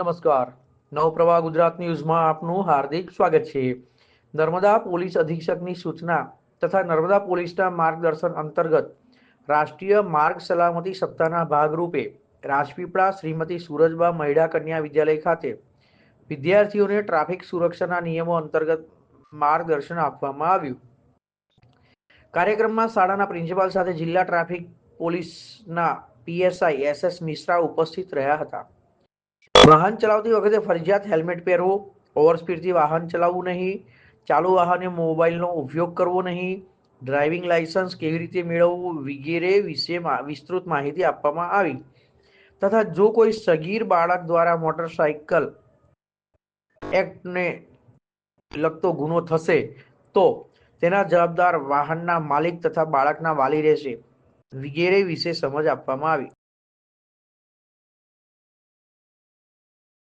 નમસ્કાર. નવપ્રવાહ ગુજરાત ન્યૂઝમાં આપનું હાર્દિક સ્વાગત છે. નર્મદા પોલીસ અધિક્ષકની સૂચના તથા નર્મદા પોલીસના માર્ગદર્શન અંતર્ગત રાષ્ટ્રીય માર્ગ સલામતી સપ્તાહના ભાગરૂપે રાજપીપળા શ્રીમતી સુરજબા મહિલા કન્યા વિદ્યાલય ખાતે વિદ્યાર્થીઓને ટ્રાફિક સુરક્ષાના નિયમો અંતર્ગત માર્ગદર્શન આપવામાં આવ્યું. કાર્યક્રમમાં શાળાના પ્રિન્સિપાલ સાથે જિલ્લા ટ્રાફિક પોલીસના પીએસઆઈ એસ એસ મિશ્રા ઉપસ્થિત રહ્યા હતા. વાહન ચલાવતી વખતે ફરજિયાત હેલ્મેટ પહેરવું ઓવરસ્પીડથી વાહન ચલાવવું નહીં, ચાલુ વાહને મોબાઈલનો ઉપયોગ કરવો નહીં, ડ્રાઇવિંગ લાયસન્સ કેવી રીતે મેળવવું વગેરે વિશે વિસ્તૃત માહિતી આપવામાં આવી. તથા જો કોઈ સગીર બાળક દ્વારા મોટરસાયકલ એક્ટને લગતો ગુનો થશે, તો તેના જવાબદાર વાહનના માલિક તથા બાળકના વાલી રહેશે, વગેરે વિશે સમજ આપવામાં આવી.